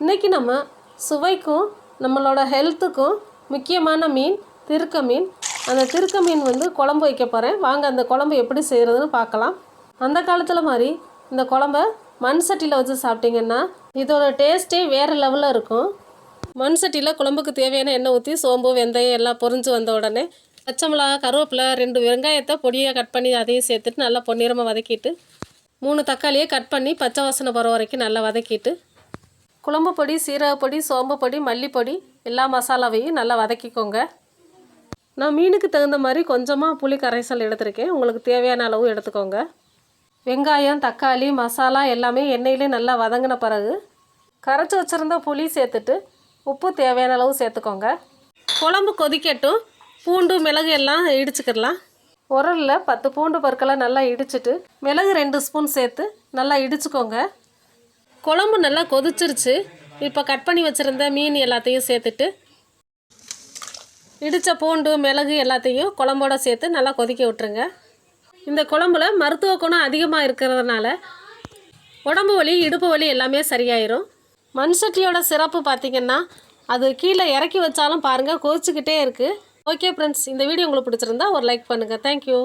இன்றைக்கி நம்ம சுவைக்கும் நம்மளோட ஹெல்த்துக்கும் முக்கியமான மீன் திருக்க மீன். அந்த திருக்க மீன் வந்து குழம்பு வைக்க போகிறேன் வாங்க அந்த குழம்பு எப்படி செய்கிறதுன்னு பார்க்கலாம். அந்த காலத்தில் மாதிரி இந்த குழம்ப மண் சட்டியில் வச்சு சாப்பிட்டிங்கன்னா இதோட டேஸ்ட்டே வேறு லெவலில் இருக்கும். மண் சட்டியில் குழம்புக்கு தேவையான எண்ணெய் ஊற்றி சோம்பு வெந்தயம் எல்லாம் பொரிஞ்சு வந்த உடனே பச்சை மிளகா கருவேப்பிலை ரெண்டு வெங்காயத்தை பொடியாக கட் பண்ணி அதையும் சேர்த்துட்டு நல்லா பொன்னிறமாக வதக்கிட்டு மூணு தக்காளியை கட் பண்ணி பச்சை வாசனை போகிற வரைக்கும் நல்லா வதக்கிட்டு குழம்பு பொடி சீரகப்பொடி சோம்பு பொடி மல்லிப்பொடி எல்லா மசாலாவையும் நல்லா வதக்கிக்கோங்க. நான் மீனுக்கு தகுந்த மாதிரி கொஞ்சமாக புளி கரைசல் எடுத்திருக்கேன். உங்களுக்கு தேவையான அளவு எடுத்துக்கோங்க. வெங்காயம் தக்காளி மசாலா எல்லாமே எண்ணெயிலே நல்லா வதங்கின பிறகு கரைச்சி வச்சுருந்த புளி சேர்த்துட்டு உப்பு தேவையான அளவு சேர்த்துக்கோங்க. குழம்பு கொதிக்கட்டும். பூண்டு மிளகு எல்லாம் இடிச்சுக்கிடலாம். உரலில் பத்து பூண்டு பற்களை நல்லா இடிச்சிட்டு மிளகு ரெண்டு ஸ்பூன் சேர்த்து நல்லா இடிச்சுக்கோங்க. குழம்பு நல்லா கொதிச்சிருச்சு. இப்போ கட் பண்ணி வச்சுருந்த மீன் எல்லாத்தையும் சேர்த்துட்டு இடித்த பூண்டு மிளகு எல்லாத்தையும் குழம்போட சேர்த்து நல்லா கொதிக்க விட்டுருங்க. இந்த குழம்புல மருத்துவ குணம் அதிகமாக இருக்கிறதுனால உடம்பு வலி இடுப்பு வலி எல்லாமே சரியாயிரும். மண் சட்டியோட சிறப்பு பார்த்திங்கன்னா அது கீழே இறக்கி வச்சாலும் பாருங்கள் கொதிச்சுக்கிட்டே இருக்குது ஓகே ஃப்ரெண்ட்ஸ் இந்த வீடியோ உங்களுக்கு பிடிச்சிருந்தா ஒரு லைக் பண்ணுங்கள் தேங்க்யூ